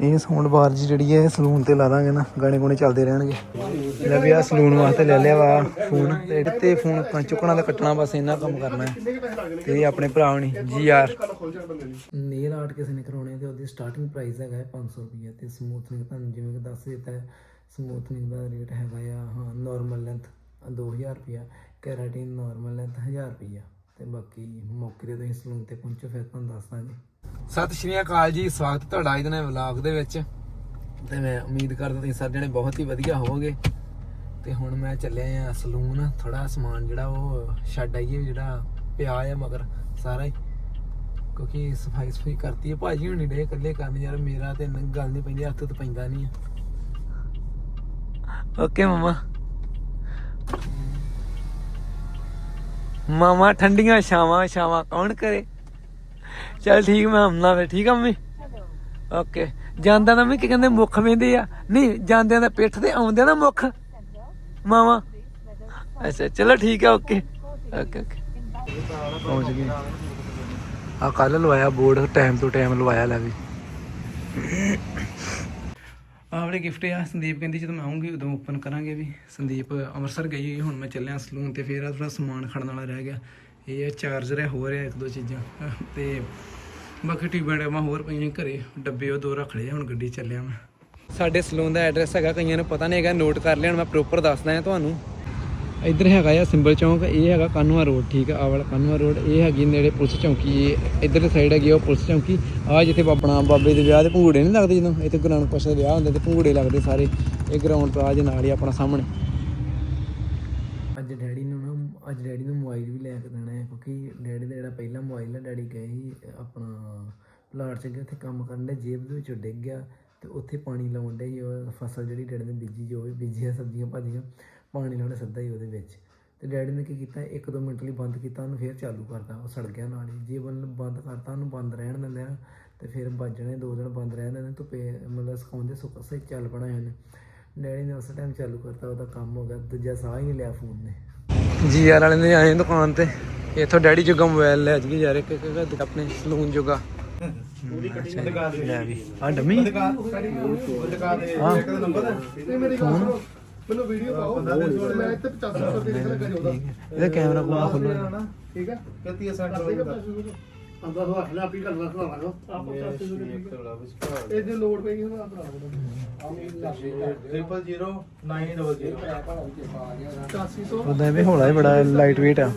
ਇਹ sound bar ਜੀ ਜਿਹੜੀ ਹੈ ਸਲੂਨ ਤੇ ਲਾ ਦਾਂਗੇ ਨਾ, ਗਾਣੇ ਗੁਣੇ ਚੱਲਦੇ ਰਹਿਣਗੇ। ਲੈ ਵੀ ਆ ਸਲੂਨ ਵਾਸਤੇ ਲੈ ਲਿਆ ਵਾ ਫੋਨ ਤੇ ਇਹਦੇ ਫੋਨ ਚੁੱਕਣਾ ਤੇ ਕੱਟਣਾ ਬਸ, ਇੰਨਾ ਕੰਮ ਕਰਨਾ ਹੈ। ਤੇ ਆਪਣੇ ਭਰਾ ਨੇ ਜੀ ਆਰ ਨੇਲ ਆਰਟ ਕਿਸੇ ਨੇ ਕਰਾਉਣੇ ਤੇ ਉਹਦੀ ਸਟਾਰਟਿੰਗ ਪ੍ਰਾਈਸ ਹੈਗਾ ਹੈ 500 ਰੁਪਏ ਤੇ ਸਮੂਥਨਿੰਗ ਤੁਹਾਨੂੰ ਜਿਵੇਂ ਕਿ ਦੱਸ ਦਿੱਤਾ ਹੈ ਸਮੂਥਨਿੰਗ ਦਾ ਰੇਟ ਹੈਗਾ ਆ, ਹਾਂ ਨਾਰਮਲ ਲੈਂਥ 2000 ਰੁਪਿਆ ਕੈਰਾਟਿਨ ਨਾਰਮਲ ਲੈਂਥ 1000 ਰੁਪਿਆ ਤੇ ਬਾਕੀ ਮੌਕੇ ਤੇ ਤੁਸੀਂ ਸਲੂਨ ਤੇ ਪਹੁੰਚੋ, ਫਿਰ ਤੁਹਾਨੂੰ ਦੱਸ ਦਾਂਗੇ। ਸਤਿ ਸ਼੍ਰੀ ਅਕਾਲ ਜੀ, ਸਵਾਗਤ ਤੁਹਾਡਾ ਅੱਜ ਦੇ ਵਲੌਗ ਦੇ ਵਿੱਚ। ਤੇ ਮੈਂ ਉਮੀਦ ਕਰਦਾ ਤੁਸੀਂ ਸਾਰੇ ਜਣੇ ਬਹੁਤ ਹੀ ਵਧੀਆ ਹੋਵੋਗੇ। ਤੇ ਹੁਣ ਮੈਂ ਚੱਲਿਆ ਆ ਸਲੂਨ ਥੋੜਾ ਸਮਾਨ ਜਿਹੜਾ ਉਹ ਛੱਡ ਆਈਏ, ਜਿਹੜਾ ਪਿਆ ਆ ਮਗਰ ਸਾਰਾ। ਹੀ ਕਿਉਂਕਿ ਸਫ਼ਾਈ ਸਫ਼ਾਈ ਕਰਤੀ ਹੈ ਭਾਜੀ ਹੁਣੀ ਡੇ ਇਕੱਲੇ ਕਰਨ ਯਾਰ ਮੇਰਾ ਤੇ ਗੱਲ ਨਹੀਂ ਪੈਂਦੀ, ਹੱਥ ਤੇ ਪੈਂਦਾ ਨਹੀਂ ਓਕੇ ਮਮਾ। ਮਾਮਾ, ਠੰਡੀਆਂ ਛਾਵਾਂ ਛਾਵਾਂ ਕੌਣ ਕਰੇ? ਚਲ ਠੀਕ ਮੈਂ ਆਉਣਾ ਫਿਰ ਠੀਕ ਆ ਮੰਮੀ? ਓਕੇ। ਜਾਂਦਿਆਂ ਦਾ ਮੈਂ ਕੀ ਕਹਿੰਦੇ ਮੁੱਖ ਵੇਂਦੇ ਆ? ਨਹੀਂ ਜਾਂਦਿਆਂ ਦਾ ਪਿੱਠ ਤੇ ਆਉਂਦਿਆਂ ਦਾ ਮੁੱਖ। ਮਾਮਾ ਅੱਛਾ ਚਲੋ ਠੀਕ ਆ ਓਕੇ। Okay okay. ਪਹੁੰਚ ਗਏ। ਆ ਕੱਲ ਲਵਾਇਆ ਬੋਰਡ ਟਾਈਮ ਤੋਂ ਟਾਈਮ ਲਵਾਇਆ ਲੈ ਵੀ। ਵਾਲੇ ਗਿਫਟ ਆ ਸੰਦੀਪ ਕਹਿੰਦੀ ਜਦੋਂ ਮੈਂ ਆਉਂਗੀ ਉਦੋਂ ਓਪਨ ਕਰਾਂਗੇ ਵੀ। ਸੰਦੀਪ ਅੰਮ੍ਰਿਤਸਰ ਗਈ ਹੋਈ ਹੁਣ ਮੈਂ ਚੱਲਿਆ ਸਲੂਨ ਤੇ ਫੇਰ ਆ ਥੋੜਾ ਸਮਾਨ ਖੜਨ ਵਾਲਾ ਰਹਿ ਗਿਆ। ਇਹ ਆ ਚਾਰਜਰ ਹੈ ਹੋਰ ਹੈ ਇੱਕ ਦੋ ਚੀਜ਼ਾਂ। ਤੇ ਬਾਕੀ ਟਿਊਬਾਂ ਟਿਊਬਾਂ ਹੋਰ ਪਈਆਂ ਘਰੇ, ਡੱਬੇ ਉਹ ਦੋ ਰੱਖ ਲਏ, ਹੁਣ ਗੱਡੀ ਚੱਲਿਆ ਮੈਂ। ਸਾਡੇ ਸਲੂਨ ਦਾ ਐਡਰੈਸ ਹੈਗਾ, ਕਈਆਂ ਨੂੰ ਪਤਾ ਨਹੀਂ ਹੈਗਾ, ਨੋਟ ਕਰ ਲਿਆ, ਹੁਣ ਮੈਂ ਪ੍ਰੋਪਰ ਦੱਸਦਾ ਹਾਂ ਤੁਹਾਨੂੰ। ਇੱਧਰ ਹੈਗਾ ਆ, ਸਿੰਬਲ ਚੌਂਕ, ਇਹ ਹੈਗਾ ਕਾਨੂੰਆ ਰੋਡ, ਠੀਕ ਆ, ਆਹ ਵਾਲਾ ਕਾਨੂੰਆ ਰੋਡ, ਇਹ ਹੈਗੀ ਨੇੜੇ ਪੁਲਿਸ ਚੌਂਕੀ, ਇਹ ਇੱਧਰਲੀ ਸਾਈਡ ਹੈਗੀ ਆ ਉਹ ਪੁਲਿਸ ਚੌਂਕੀ। ਆ ਜਿੱਥੇ ਆਪਣਾ ਬਾਬੇ ਦੇ ਵਿਆਹ ਦੇ ਭੰਗੂੜੇ ਨਹੀਂ ਲੱਗਦੇ ਜਦੋਂ, ਇੱਥੇ ਗੁਰੂ ਨਾਨਕ ਪਾਸ਼ਾ ਦੇ ਵਿਆਹ ਹੁੰਦੇ, ਤੇ ਭੰਗੂੜੇ ਲੱਗਦੇ ਸਾਰੇ, ਇਹ ਗਰਾਊਂਡ ਤੋਂ ਆ ਪਲਾਜ ਨਾਲ ਹੀ ਆਪਣਾ ਸਾਹਮਣੇ ਅੱਜ ਡੈਡੀ ਨੂੰ ਨਾ ਅੱਜ ਡੈਡੀ ਨੂੰ ਮੋਬਾਈਲ ਵੀ ਲੈ ਕੇ ਦੇਣਾ ਹੈ ਕਿਉਂਕਿ ਡੈਡੀ ਦਾ ਜਿਹੜਾ ਪਹਿਲਾ ਮੋਬਾਈਲ ਹੈ ਡੈਡੀ ਗਏ ਸੀ ਆਪਣਾ ਪਲਾਟ 'ਚ ਗਏ ਉੱਥੇ ਕੰਮ ਕਰਨ ਦੇ ਜੇਬ ਦੇ ਵਿੱਚੋਂ ਡਿੱਗ ਗਿਆ ਤੇ ਉੱਥੇ ਪਾਣੀ ਲਾਉਣ ਦੇ ਉਹ ਫਸਲ ਜਿਹੜੀ ਡੈਡੀ ਨੇ ਬੀਜੀ ਜੋ ਵੀ ਬੀਜੀ ਸਬਜ਼ੀਆਂ ਭਾਜੀਆਂ, ਪਾਣੀ ਲਾਉਣਾ ਸਿੱਧਾ ਹੀ ਉਹਦੇ ਵਿੱਚ। ਤੇ ਡੈਡੀ ਨੇ ਕੀ ਕੀਤਾ, ਇੱਕ ਦੋ ਮਿੰਟ ਲਈ ਬੰਦ ਕੀਤਾ, ਉਹਨੂੰ ਫੇਰ ਚਾਲੂ ਕਰਤਾ, ਉਹ ਸੜ ਗਿਆ ਨਾਲ ਹੀ। ਜੇ ਬੰਦ ਬੰਦ ਕਰਤਾ, ਉਹਨੂੰ ਬੰਦ ਰਹਿਣ ਦਿੰਦੇ ਆ ਤੇ ਫਿਰ ਵੱਜਣੇ ਦੋ ਦਿਨ ਬੰਦ ਰਹਿਣ ਦਿੰਦੇ ਧੁੱਪੇ ਮਤਲਬ ਸੁਕਾਉਂਦੇ ਸੁੱਕ, ਸਹੀ ਚੱਲ ਪਣਾ ਇਹਨੇ। ਡੈਡੀ ਨੇ ਉਸ ਟਾਈਮ ਚਾਲੂ ਕਰਤਾ, ਉਹਦਾ ਕੰਮ ਹੋ ਗਿਆ, ਦੂਜਾ ਸਾਹ ਹੀ ਨਹੀਂ ਲਿਆ ਫੋਨ ਨੇ। ਜੀ ਆਰ ਵਾਲੇ ਨੇ ਆਏ ਦੁਕਾਨ ਤੇ, ਇੱਥੋਂ ਡੈਡੀ ਜੋਗਾ ਮੋਬਾਈਲ ਲੈ ਜਗੇ ਯਾਰ ਇੱਕ ਇੱਕ ਆਪਣੇ ਸਲੂਨ ਜੋਗਾ। ਲੈ ਵੀ। ਆ ਡਮੀ? ਹਾਂ। ਫੋਨ? ਮੈਨੂੰ ਵੀਡੀਓ ਪਾਓ। ਮੈਂ ਇੱਥੇ 85 ਰੁਪਏ ਦੇ ਲੱਗਾ ਜੋਦਾ ਇਹਦਾ ਕੈਮਰਾ ਕੋਲ ਖੋਲੋ ਠੀਕ ਹੈ? 33 60 ਅੰਦਰ ਹੋ ਅਖਲਾ ਆਪੀ ਕਰਨਾ ਸੁਣਾ ਲਓ ਆਪ 85 ਰੁਪਏ ਇਹ ਜੇ ਲੋਡ ਪਈ ਹੁਣ ਆਪਣਾ ਟ੍ਰਿਪਲ 0 900 8500 ਉਦਾਂ ਵੀ ਹੌਲਾ ਹੀ ਬੜਾ ਲਾਈਟ weight ਆ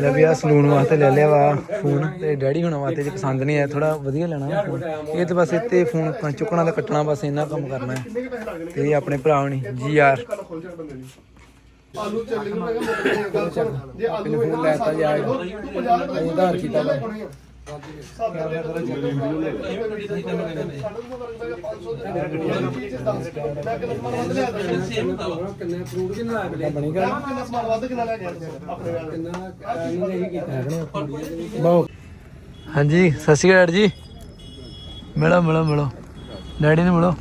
ਲੈ ਵੀ ਆ ਸਲੂਨ ਵਾਸਤੇ ਲੈ ਲਿਆ ਵਾ ਫੋਨ ਤੇ ਡੈਡੀ ਹੁਣਾਂ ਵਾਸਤੇ ਜੇ ਪਸੰਦ ਨਹੀਂ ਆਇਆ ਥੋੜਾ ਵਧੀਆ ਲੈਣਾ ਫੋਨ। ਇਹ ਤੇ ਬਸ ਇੱਥੇ ਫੋਨ ਚੁੱਕਣਾ ਤੇ ਕੱਟਣਾ ਬਸ ਇੰਨਾ ਕੰਮ ਕਰਨਾ ਹੈ। ਤੇ ਇਹ ਆਪਣੇ ਭਰਾ ਨੇ ਜੀ ਦੀ ਆਲੂ ਚੱਲੀ ਨੂੰ ਮੈਂ ਜੇ ਆਲੂ ਲੈਤਾ। ਇਹ ਉਧਾਰ ਕੀਤਾ ਵਾ। ਕਿੰਨਾ ਆ ਕਿੰਨਾ ਸਮਾਨ ਵੱਧ ਕਿੰਨਾ ਹਾਂਜੀ, ਸਤਿ ਸ਼੍ਰੀ ਅਕਾਲ ਜੀ। ਮਿਲੋ ਮਿਲੋ ਮਿਲੋ। ਡੈਡੀ ਨੂੰ ਮਿਲੋ।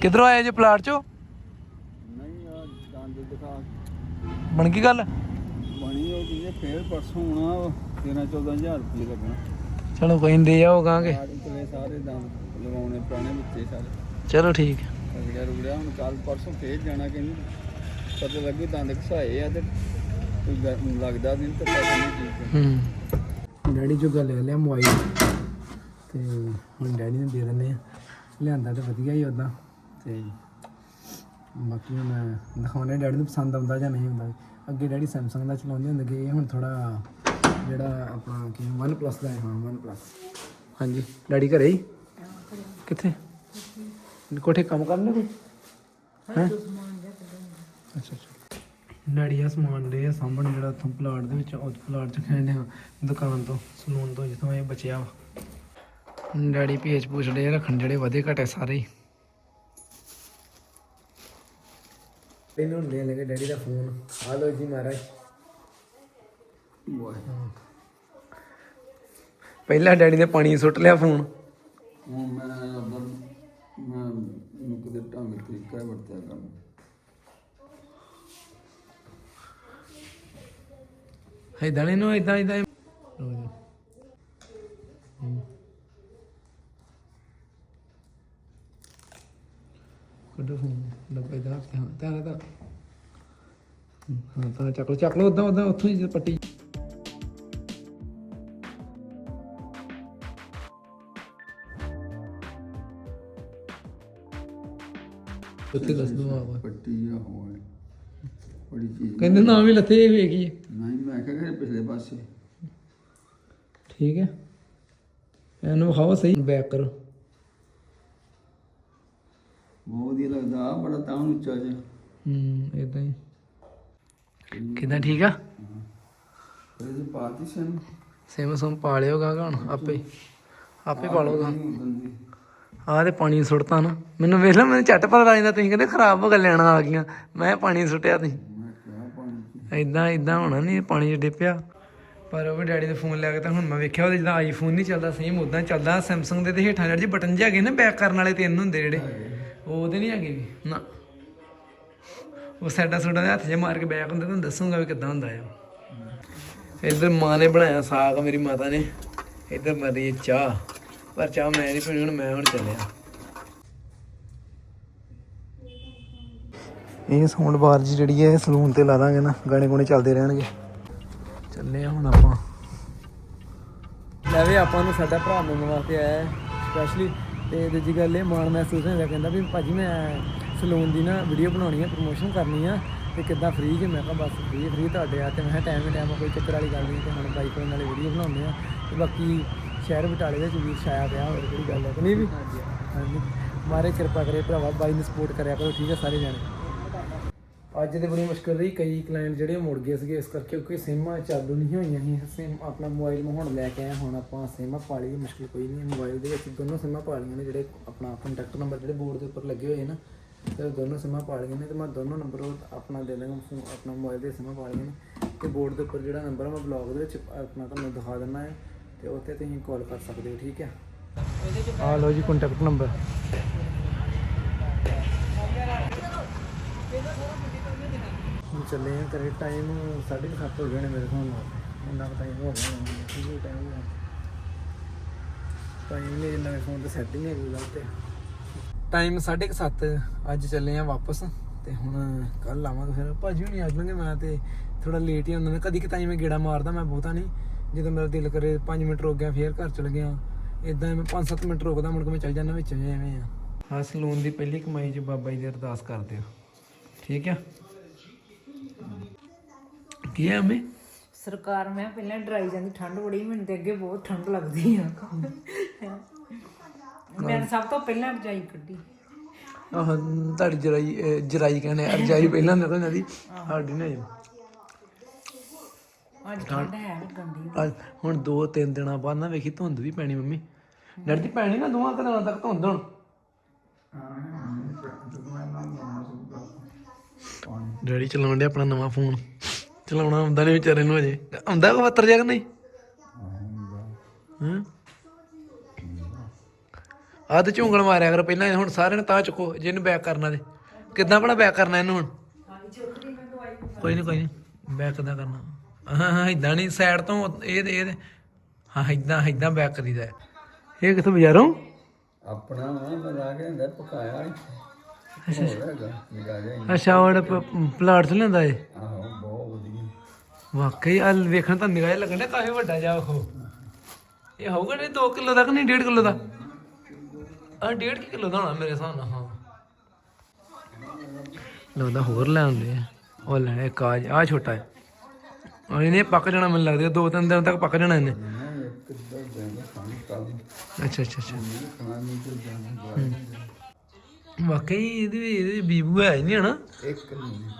ਕਿੱਧਰੋਂ ਆਏ ਜੇ ਪਲਾਟ ਚੋਂ? ਨਹੀਂ ਆ ਦੰਦ ਬਣ ਗਈ ਗੱਲ? ਬਣੀ ਉਹ ਕੀ ਫੇਰ ਪਰਸੋਂ ਹੋਣਾ 13 14000 ਰੁਪਏ ਲੱਗਣਾ। ਚਲੋ ਕੋਈ ਨਹੀਂ ਦੇ ਜਾਓ ਕਹਾਂਗੇ ਸਾਰੇ ਚਲੇ ਸਾਰੇ ਦੰਦ ਲਗਾਉਣੇ ਪੁਰਾਣੇ ਵਿੱਚੇ ਸਾਰੇ। ਚਲੋ ਠੀਕ ਰਗੜਿਆ ਰੁਗੜਿਆ ਹੁਣ ਕੱਲ ਪਰਸੋਂ ਫੇਰ ਜਾਣਾ ਕਹਿੰਦੀ। ਪਤਾ ਲੱਗੂ ਦੰਦ ਘਸਾਏ ਆ ਤੇ ਕੋਈ ਲੱਗਦਾ ਨਹੀਂ ਤੇ ਪਤਾ ਨਹੀਂ ਕੀ ਹੂੰ। ਡੈਡੀ ਜੋ ਗੱਲ ਲੈ ਲਿਆ ਮੋਬਾਈਲ ਤੇ ਹੁਣ ਡੈਡੀ ਨੂੰ ਦੇ ਦਿੰਦੇ ਆ। ਲਿਆਂਦਾ ਤੇ ਵਧੀਆ ਹੀ ਉਦਾਂ ਤੇ ਬਾਕੀ ਹੁਣ ਦਿਖਾਉਣੇ ਡੈਡੀ ਨੂੰ ਪਸੰਦ ਆਉਂਦਾ ਜਾਂ ਨਹੀਂ ਆਉਂਦਾ। ਅੱਗੇ ਡੈਡੀ ਸੈਮਸੰਗ ਦਾ ਚਲਾਉਂਦੇ ਹੁੰਦੇ ਗਏ ਹੁਣ ਥੋੜਾ ਜਿਹੜਾ ਆਪਣਾ ਕੀ ਪਲੱਸ ਦਾ ਹੈ ਹਾਂ ਪਲੱਸ ਹਾਂਜੀ ਡੈਡੀ ਘਰੇ ਹੀ? ਕਿੱਥੇ? ਕੋਠੇ ਕੰਮ ਕਰਨ ਕੋਈ ਹੈ ਅੱਛਾ ਅੱਛਾ। ਡੈਡੀ ਆ ਸਮਾਨ ਦੇ ਆ ਸਾਹਮਣੇ ਜਿਹੜਾ ਉੱਥੋਂ ਪਲਾਟ ਦੇ ਵਿੱਚ ਉਹ ਪਲਾਟ ਚ ਖੈਂਦੇ ਆ ਦੁਕਾਨ ਤੋਂ ਸਲੂਨ ਤੋਂ ਜਿੱਥੋਂ ਇਹ ਬਚਿਆ ਵਾ। ਡੈਡੀ ਭੇਜ ਪੁੱਛਦੇ ਰੱਖਣ ਜਿਹੜੇ ਵਧੇ ਘਟੇ ਸਾਰੇ ਹੀ। ਇਹਨੂੰ ਲੈ ਲਗੇ ਡੈਡੀ ਦਾ ਫੋਨ। ਆ ਲੋ ਜੀ ਮਹਾਰਾਜ। ਪਹਿਲਾਂ ਡੈਡੀ ਨੇ ਪਾਣੀ ਸੁੱਟ ਲਿਆ ਫੋਨ। ਹੁਣ ਮੈਂ ਅਬਰ ਮੈਂ ਮੁਕਦੇ ਢੰਗ ਤਰੀਕਾ ਵਰਤਿਆ ਕਰਨਾ। ਇਦਾਂ ਨਹੀਂ ਨੂੰ ਇਦਾਂ ਇਦਾਂ ਕੱਢੋ ਫੋਨ ਡੱਬਾ ਇਦਾਂ ਰੱਖ ਹਾਂ ਤਾਂ ਤਾਂ। ਹਾਂ ਤਾਂ ਚੱਕ ਲਓ ਚੱਕ ਲਓ ਉਦਾਂ ਉਦਾਂ ਉੱਥੋਂ ਹੀ ਪੱਟੀ। ਉੱਥੇ ਦੱਸ ਦੋ ਆਪ। ਪੱਟੀ ਆ ਹੋਏ। ਬੜੀ ਚੀਜ਼ ਕਹਿੰਦੇ ਨਾ ਵੀ ਲੱਥੇ ਵੇਖੀਏ ਨਹੀਂ ਮੈਂ ਕਿਹਾ ਕਿ ਪਿਛਲੇ ਪਾਸੇ। ਠੀਕ ਹੈ। ਇਹਨੂੰ ਵਿਖਾਓ ਸਹੀ। ਬੈਕ ਕਰੋ। ਬਹੁਤ ਵਧੀਆ ਲੱਗਦਾ ਬੜਾ ਤਾਂ ਉੱਚਾ ਜਿਹਾ। ਹੂੰ ਇਦਾਂ ਹੀ। ਕਿਦਾਂ ਠੀਕ ਆ? ਇਹਦੇ ਪਾਤੀ ਸਨ ਸਿਮ ਸੁਮ ਪਾ ਲਿਓਗਾ ਹੁਣ ਆਪੇ ਆਪੇ ਪਾ ਲਓਗਾ। ਆਹ ਤੇ ਪਾਣੀ ਸੁੱਟਤਾ ਨਾ। ਮੈਨੂੰ ਵੇਖ ਲਾ ਮੈਨੂੰ ਝੱਟ ਪਤਾ ਲੱਗ ਜਾਂਦਾ ਤੁਸੀਂ ਕਹਿੰਦੇ ਖਰਾਬ ਹੋ ਗਿਆ ਲੈਣਾ ਆ ਗਈਆਂ। ਮੈਂ ਪਾਣੀ ਸੁੱਟਿਆ ਤੁਸੀਂ। ਇਦਾਂ ਇਦਾਂ ਹੋਣਾ ਨਹੀਂ ਪਾਣੀ 'ਚ ਡਿੱਪਿਆ। ਪਰ ਉਹ ਵੀ ਡੈਡੀ ਦੇ ਫੋਨ ਲੈ ਕੇ ਤਾਂ ਹੁਣ ਮੈਂ ਵੇਖਿਆ ਉਹਦੇ ਜਿਹੜਾ ਆਈਫੋਨ ਨਹੀਂ ਚੱਲਦਾ ਸੇਮ ਉਦਾਂ ਚੱਲਦਾ ਸੈਮਸੰਗ ਦੇ ਤੇ ਹੇਠਾਂ ਜਿਹੜੇ ਬਟਨ ਜਿਹੇ ਹੈਗੇ ਨਾ ਬੈਕ ਕਰਨ ਵਾਲੇ ਤਿੰਨ ਹੁੰਦੇ ਜਿਹੜੇ। ਉਹ ਉਹਦੇ ਨਹੀਂ ਹੈਗੇ ਵੀ? ਨਾ। ਉਹ ਸਾਡਾ ਸੋਡਾ ਦੇ ਹੱਥ 'ਚ ਮਾਰ ਕੇ ਬੈਕ ਹੁੰਦੇ ਤੁਹਾਨੂੰ ਦੱਸੂਗਾ ਵੀ ਕਿੱਦਾਂ ਹੁੰਦਾ ਆ। ਇੱਧਰ ਮਾਂ ਨੇ ਬਣਾਇਆ ਸਾਗ ਮੇਰੀ ਮਾਤਾ ਨੇ। ਇੱਧਰ ਮਰੀ ਚਾਹ। ਪਰ ਚਾਹ ਮੈਂ ਨਹੀਂ ਪੀਣੀ ਹੁਣ ਮੈਂ ਹੁਣ ਚੱਲਿਆ। ਇਹ ਸਾਊਂਡ ਬਾਰ ਜੀ ਜਿਹੜੀ ਹੈ ਸਲੂਨ ਤੇ ਲਾ ਦਾਂਗੇ ਨਾ ਗਾਣੇ ਗੁਣੇ ਚੱਲਦੇ ਰਹਿਣਗੇ। ਚੱਲੇ ਆ ਹੁਣ ਆਪਾਂ। ਲੈ ਵੀ ਆਪਾਂ ਨੂੰ ਸਾਡਾ ਭਰਾ ਮਿਲਣ ਵਾਸਤੇ ਆਇਆ ਸਪੈਸ਼ਲੀ ਤੇ ਦੂਜੀ ਗੱਲ ਇਹ ਮਾਣ ਮਹਿਸੂਸ ਹੁੰਦਾ ਕਹਿੰਦਾ ਵੀ ਭਾਜੀ ਮੈਂ ਸਲੂਨ ਦੀ ਨਾ ਵੀਡੀਓ ਬਣਾਉਣੀ ਹੈ ਪ੍ਰੋਮੋਸ਼ਨ ਕਰਨੀ ਆ ਤੇ ਕਿੱਦਾਂ ਫ੍ਰੀ ਜੇ? ਮੈਂ ਕਿਹਾ ਬਸ ਫ੍ਰੀ ਫ੍ਰੀ ਤੁਹਾਡੇ ਆ ਤੇ ਮੈਂ ਟਾਈਮ ਟਾਈਮ ਕੋਈ ਚੱਕਰ ਵਾਲੀ ਗੱਲ ਨਹੀਂ ਤੇ ਹੁਣ ਬਾਈਕ ਨਾਲੇ ਵੀਡੀਓ ਬਣਾਉਂਦੇ ਆ ਤੇ ਬਾਕੀ ਸ਼ਹਿਰ ਬਟਾਲੇ ਵਿੱਚ ਵੀ ਛਾਇਆ ਪਿਆ ਹੋਰ ਕਿਹੜੀ ਗੱਲ ਹੈ ਕਿ ਨਹੀਂ ਵੀ? ਹਾਂਜੀ ਮਾਰੇ ਕਿਰਪਾ ਕਰੇ ਭਰਾਵਾ ਬਾਈ ਨੂੰ ਸਪੋਰਟ ਕਰਿਆ ਕਰੋ ਠੀਕ ਹੈ ਸਾਰੇ ਜਾਣੇ। ਅੱਜ ਤੇ ਬੜੀ ਮੁਸ਼ਕਲ ਰਹੀ, ਕਈ ਕਲਾਇੰਟ ਜਿਹੜੇ ਮੁੜ ਗਏ ਸੀਗੇ, ਇਸ ਕਰਕੇ ਕਿਉਂਕਿ ਸਿਮਾਂ ਚਾਲੂ ਨਹੀਂ ਹੋਈਆਂ ਸੀ ਸਿਮ ਆਪਣਾ ਮੋਬਾਈਲ ਮੈਂ ਹੁਣ ਲੈ ਕੇ ਆਇਆ ਹੁਣ ਆਪਾਂ ਸਿਮਾਂ ਪਾ ਲਈ ਮੁਸ਼ਕਲ ਕੋਈ ਨਹੀਂ ਮੋਬਾਈਲ ਦੇ ਵਿੱਚ ਦੋਨੋਂ ਸਿਮਾਂ ਪਾ ਲਈਆਂ ਨੇ, ਜਿਹੜੇ ਆਪਣਾ ਕੰਟੈਕਟ ਨੰਬਰ ਜਿਹੜੇ ਬੋਰਡ ਦੇ ਉੱਪਰ ਲੱਗੇ ਹੋਏ ਨੇ, ਤੇ ਦੋਨੋਂ ਸਿਮਾਂ ਪਾ ਲਈਆਂ ਨੇ, ਤੇ ਮੈਂ ਦੋਨੋਂ ਨੰਬਰ ਆਪਣਾ ਦੇ ਦਾਂਗਾ ਫੋਨ ਆਪਣਾ ਮੋਬਾਈਲ ਦੇ ਸਿਮਾਂ ਪਾ ਲਈਆਂ ਨੇ, ਤੇ ਬੋਰਡ ਦੇ ਉੱਪਰ ਜਿਹੜਾ ਨੰਬਰ ਮੈਂ ਬਲੌਗ ਦੇ ਵਿੱਚ ਆਪਣਾ ਤੁਹਾਨੂੰ ਦਿਖਾ ਦਿੰਦਾ ਹੈ, ਤੇ ਉੱਥੇ ਤੁਸੀਂ ਕਾਲ ਕਰ ਸਕਦੇ ਹੋ, ਠੀਕ ਹੈ? ਆ ਲਓ ਜੀ ਕੰਟੈਕਟ ਨੰਬਰ ਹੁਣ ਚੱਲੇ ਆ ਕਰੇ ਟਾਈਮ 7:30 ਹੋ ਗਏ ਨੇ ਮੇਰੇ ਕੋਲ। ਇੰਨਾ ਟਾਈਮ ਹੋ ਗਿਆ ਹੁਣ ਟਾਈਮ ਹੋ ਟਾਈਮ ਨਹੀਂ ਨਵੇਂ ਫੋਨ ਤੇ ਸੈਟਿੰਗ ਹੈ ਕੋਈ ਤੇ। ਟਾਈਮ 7:30 ਅੱਜ ਚੱਲੇ ਆ ਵਾਪਸ। ਤੇ ਹੁਣ ਕੱਲ ਆਵਾਂਗੇ ਫਿਰ। ਭਾਜੀ ਹੁਣੀ ਆ ਜਾਣਗੇ ਮੈਂ ਤੇ ਥੋੜਾ ਲੇਟ ਹੀ ਹੁੰਦਾ ਕਦੀ ਕਤਾਈ ਮੈਂ ਗੇੜਾ ਮਾਰਦਾ ਮੈਂ ਬਹੁਤਾ ਨਹੀਂ। ਜਦੋਂ ਮੇਰਾ ਦਿਲ ਕਰੇ 5 ਮਿੰਟ ਰੁਕ ਗਿਆ, ਫੇਰ ਘਰ ਚਲ ਗਿਆ। ਇਦਾਂ ਮੈਂ 5-7 ਮਿੰਟ ਰੁਕਦਾ, ਮੁੜ ਕੇ ਮੈਂ ਚੱਲ ਜਾਂਦਾ ਵਿੱਚ, ਐਵੇਂ ਆ। ਹਾਂ ਸਲੂਨ ਦੀ ਪਹਿਲੀ ਕਮਾਈ 'ਚ ਬਾਬਾ ਜੀ ਦੀ ਅਰਦਾਸ ਕਰਦੇ ਹੋ ਠੀਕ ਆ? ਕੀ ਹੈ ਮੈਂ ਸਰਕਾਰ ਮੈਂ ਪਹਿਲਾਂ ਡਰਾਈ ਜਾਂਦੀ ਠੰਡ ਬੜੀ ਮੈਨੂੰ ਤੇ ਅੱਗੇ ਬਹੁਤ ਠੰਡ ਲੱਗਦੀ ਆ। ਮੈਂ ਸਭ ਤੋਂ ਪਹਿਲਾਂ ਰਜਾਈ ਕੱਢੀ। ਆਹ ਤੁਹਾਡੀ ਜਰਾਈ ਜਰਾਈ ਕਹਿੰਦੇ ਆ, ਰਜਾਈ ਪਹਿਲਾਂ ਨਿਕਲ ਜਾਂਦੀ ਸਾਡੀ ਨਹੀਂ ਅੱਜ ਠੰਡ। ਹੈ ਗੰਦੀ ਅੱਜ ਹੁਣ ਦੋ ਤਿੰਨ ਦਿਨਾਂ ਬਾਅਦ ਨਾ ਵੇਖੀ ਧੁੰਦ ਵੀ ਪੈਣੀ ਮੰਮੀ। ਡਰਦੀ ਪੈਣੀ ਨਾ ਦੋਵਾਂ ਕੁ ਦਿਨਾਂ ਤੱਕ ਧੁੰਦ ਹੁਣ। ਡੈਡੀ ਚਲਾਉਣ ਡਿਆ ਆਪਣਾ ਨਵਾਂ ਫੋਨ। ਚਲਾਉਣਾ ਆਉਂਦਾ ਨਹੀਂ ਵਿਚਾਰੇ ਨੂੰ ਅਜੇ ਆਉਂਦਾ ਕੋ ਬੱਤਰ ਜਗ ਨਹੀਂ? ਹਾਂ। ਆਹ ਤੇ ਝੁੰਗਲ ਮਾਰਿਆ ਕਰ ਪਹਿਲਾਂ ਹੁਣ ਸਾਰਿਆਂ ਨੇ ਤਾਂ ਚੁੱਕੋ ਜੇ ਇਹਨੂੰ ਬੈਕ ਕਰਨਾ ਤੇ। ਕਿੱਦਾਂ ਭਲਾ ਬੈਕ ਕਰਨਾ ਇਹਨੂੰ ਹੁਣ? ਕੋਈ ਨਹੀਂ ਕੋਈ ਨਹੀਂ ਬੈਕ ਕਿੱਦਾਂ ਕਰਨਾ? ਹਾਂ ਹਾਂ ਇਦਾਂ ਨਹੀਂ ਸਾਈਡ ਤੋਂ ਇਹ ਇਹ ਹਾਂ ਇਦਾਂ ਇਦਾਂ ਬੈਕ ਕਰੀਦਾ। ਇਹ ਕਿੱਥੋਂ ਬਾਜ਼ਾਰੋਂ? ਆਪਣਾ ਮੈਂ ਲਾ ਕੇ ਹੁੰਦਾ ਪਕਾਇਆ ਅੱਛਾ ਹੈਗਾ ਜਾ ਅੱਛਾ ਉਹ ਪਲਾਟ ਚ ਲੈਂਦਾ ਏ? ਆਹੋ ਬਹੁਤ ਵਧੀਆ। ਵਾਕਈ ਆ ਵੇਖਣ ਤਾਂ ਨਿਗਾਹ ਲੱਗਣ ਕਾਫੀ ਵੱਡਾ ਜਾ ਉਹ। ਇਹ ਹੋਊਗਾ ਨਹੀਂ 2 ਕਿਲੋ ਦਾ ਕਿ ਨਹੀਂ 1.5 ਕਿਲੋ ਦਾ? ਆ 1.5 ਕਿਲੋ ਦਾ ਹੋਣਾ ਮੇਰੇ ਹਿਸਾਬ ਨਾਲ ਹਾਂ। ਲੱਗਦਾ ਹੋਰ ਲੈ ਆਉਂਦੇ ਆ। ਉਹ ਲੈ ਇੱਕ ਆ ਆ ਛੋਟਾ ਹੈ ਉਹ ਇਹਨੇ ਪੱਕ ਜਾਣਾ ਮੈਨੂੰ ਲੱਗਦਾ ਦੋ ਤਿੰਨ ਦਿਨ ਤੱਕ ਪੱਕ ਜਾਣਾ ਇਹਨੇ। ਮੈਂ ਦੋ ਅੱਛਾ ਅੱਛਾ ਅੱਛਾ। ਖਾਣਾ ਨਹੀਂ ਤੇ ਜਾਣਾ। ਵਾਕਈ ਇਹਦੇ ਇਹਦੇ ਬੀਬੂ ਹੈ ਨਹੀਂ ਹਨਾ? ਇੱਕ ਨਹੀਂ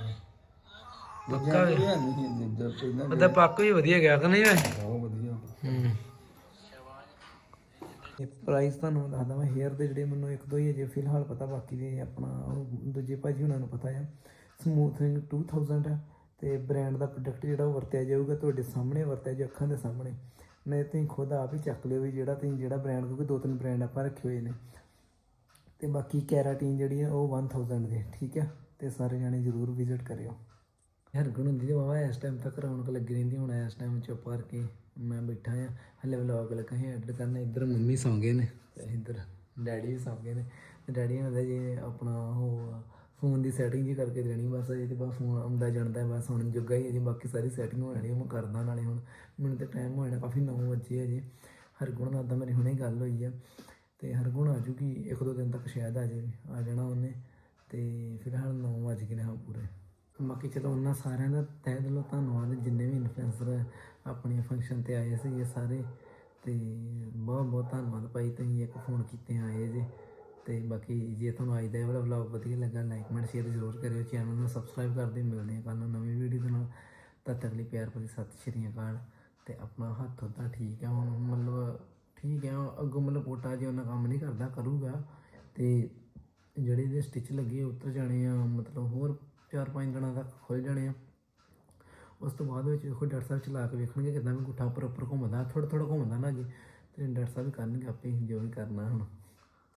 ਪੱਕਾ ਵੇ ਇਹ ਨਹੀਂ ਜਿੱਦਾਂ ਪਹਿਲਾਂ ਉਹਦਾ ਪੱਕ ਵੀ ਵਧੀਆ ਗਿਆ ਕਿ ਨਹੀਂ ਵੇ ਬਹੁਤ ਵਧੀਆ। ਹੂੰ। ਇਹ ਪ੍ਰਾਈਸ ਤੁਹਾਨੂੰ ਦੱਸਦਾ ਮੈਂ ਹੇਅਰ ਦੇ ਜਿਹੜੇ ਮੈਨੂੰ ਇੱਕ ਦੋ ਹੀ ਅਜੇ ਫਿਲਹਾਲ ਪਤਾ ਬਾਕੀ ਦੇ ਆਪਣਾ ਉਹ ਦੂਜੇ ਭਾਜੀ ਉਹਨਾਂ ਨੂੰ ਪਤਾ ਆ। ਸਮੂਥਿੰਗ 2000 ਹੈ ਤੇ ਬ੍ਰਾਂਡ ਦਾ ਪ੍ਰੋਡਕਟ ਜਿਹੜਾ ਉਹ ਵਰਤਿਆ ਜਾਊਗਾ ਤੁਹਾਡੇ ਸਾਹਮਣੇ ਵਰਤਿਆ ਜਾਊ ਅੱਖਾਂ ਦੇ ਸਾਹਮਣੇ। ਨਹੀਂ ਤੁਸੀਂ ਖੁਦ ਆਪ ਹੀ ਚੱਕ ਲਿਓ ਵੀ ਜਿਹੜਾ ਤੁਸੀਂ ਜਿਹੜਾ ਬ੍ਰਾਂਡ ਕਿਉਂਕਿ ਦੋ ਤਿੰਨ ਬ੍ਰਾਂਡ ਆਪਾਂ ਰੱਖੇ ਹੋਏ ਨੇ। ਤੇ ਬਾਕੀ ਕੈਰਾਟੀਨ ਜਿਹੜੀ ਹੈ ਉਹ 1000 ਦੀ ਠੀਕ ਹੈ ਤੇ ਸਾਰੇ ਜਾਣੇ ਜ਼ਰੂਰ ਵਿਜ਼ਿਟ ਕਰਿਓ। ਹਰਗੁਣ ਹੁੰਦੀ ਤੇ ਬਾਬਾ ਇਸ ਟਾਈਮ ਤੱਕ ਰੌਣਕ ਲੱਗੀ ਰਹਿੰਦੀ ਹੁਣ ਇਸ ਟਾਈਮ ਚੁੱਪ ਕਰਕੇ ਮੈਂ ਬੈਠਾ ਆ। ਹਲੇ ਵਲੌਗ ਲੱਗਾ ਹੈ ਐਡਿਟ ਕਰਨਾ ਇੱਧਰ ਮੰਮੀ ਸੌਂ ਗਏ ਨੇ ਤੇ ਇੱਧਰ ਡੈਡੀ ਵੀ ਸੌਂ ਗਏ ਨੇ। ਤੇ ਡੈਡੀ ਨੇ ਹੁੰਦਾ ਜੀ ਆਪਣਾ ਉਹ ਫੋਨ ਦੀ ਸੈਟਿੰਗ ਜੀ ਕਰਕੇ ਦੇਣੀ ਬਸ ਇਹ ਤੇ ਬਸ ਫੋਨ ਆਉਂਦਾ ਜਾਂਦਾ ਬਸ ਹੁਣ ਜੁਗਾ ਹੀ ਹੈ ਜੀ ਬਾਕੀ ਸਾਰੀ ਸੈਟਿੰਗ ਹੋ ਜਾਣੀ ਹੈ, ਮੈਂ ਕਰਦਾ ਨਾਲੇ ਹੁਣ। ਮੈਨੂੰ ਤੇ ਟਾਈਮ ਹੋ ਜਾਣਾ ਕਾਫੀ 9 ਵਜੇ ਹੈ ਜੀ। ਹਰਗੁਣ ਨਾਲ ਤਾਂ ਮੇਰੀ ਹੁਣੇ ਗੱਲ ਹੋਈ ਆ। ਤੇ ਹਰਗੁਣ ਆ ਜੂਗੀ, ਇੱਕ ਦੋ ਦਿਨ ਤੱਕ ਸ਼ਾਇਦ ਆ ਜਾਵੇ, ਆ ਜਾਣਾ ਉਹਨੇ, ਤੇ ਫਿਲਹਾਲ 9 ਵਜ ਗਏ ਨੇ ਹਾਂ ਪੂਰੇ। ਬਾਕੀ ਚਲੋ ਉਹਨਾਂ ਸਾਰਿਆਂ ਦਾ ਤਹਿ ਦਿਲੋਂ ਧੰਨਵਾਦ, ਜਿੰਨੇ ਵੀ ਇਨਫਲੂਐਂਸਰ ਆਪਣੇ ਫੰਕਸ਼ਨ ਤੇ ਆਏ ਸੀ ਇਹ ਸਾਰੇ, ਤੇ ਬਹੁਤ ਬਹੁਤ ਧੰਨਵਾਦ ਭਾਈ, ਤੁਸੀਂ ਇੱਕ ਫੋਨ ਕੀਤੇ ਆਏ ਜੇ, ਤੇ ਬਾਕੀ ਜੇ ਤੁਹਾਨੂੰ ਅੱਜ ਦਾ ਇਹ ਵਾਲਾ ਵਲੌਗ ਵਧੀਆ ਲੱਗਾ ਲਾਈਕ ਕਮੈਂਟ ਸ਼ੇਅਰ ਜ਼ਰੂਰ ਕਰਿਓ ਚੈਨਲ ਨੂੰ ਸਬਸਕ੍ਰਾਈਬ ਕਰਦੇ ਮਿਲਦੇ ਹਾਂ ਕੱਲ੍ਹ ਨੂੰ ਨਵੀਂ ਵੀਡੀਓ ਦੇ ਨਾਲ। ਤਦ ਤੱਕ ਲਈ ਪਿਆਰ ਭਰੀ ਸਤਿ ਸ਼੍ਰੀ ਅਕਾਲ, ਤੇ ਆਪਣਾ ਹੱਥ ਉੱਦਾਂ ਠੀਕ ਹੈ ਹੁਣ, ਮਤਲਬ ਠੀਕ ਹੈ ਅੱਗੋਂ ਮਤਲਬ ਪੋਟਾ ਜੇ ਉਹਨਾਂ ਕੰਮ ਨਹੀਂ ਕਰਦਾ, ਕਰੂਗਾ। ਤੇ ਜਿਹੜੇ ਇਹਦੇ ਸਟਿਚ ਲੱਗੇ, ਉਤਰ ਜਾਣੇ ਆ, ਮਤਲਬ ਹੋਰ 4-5 ਦਿਨਾਂ ਤੱਕ ਖੁੱਲ ਜਾਣੇ ਆ। ਉਸ ਤੋਂ ਬਾਅਦ ਵਿੱਚ ਦੇਖੋ, ਡਾਕਟਰ ਸਾਹਿਬ ਚਲਾ ਕੇ ਵੇਖਣਗੇ ਕਿਦਾਂ ਵੀ ਗੁੱਠਾ ਉੱਪਰ ਉੱਪਰ ਘੁੰਮਦਾ ਥੋੜਾ ਥੋੜਾ ਘੁੰਮਦਾ ਨਾ ਜੀ ਤੇ ਡਾਕਟਰ ਸਾਹਿਬ ਵੀ ਕਰਨਗੇ ਆਪੇ, ਜੋ ਵੀ ਕਰਨਾ ਹੁਣ।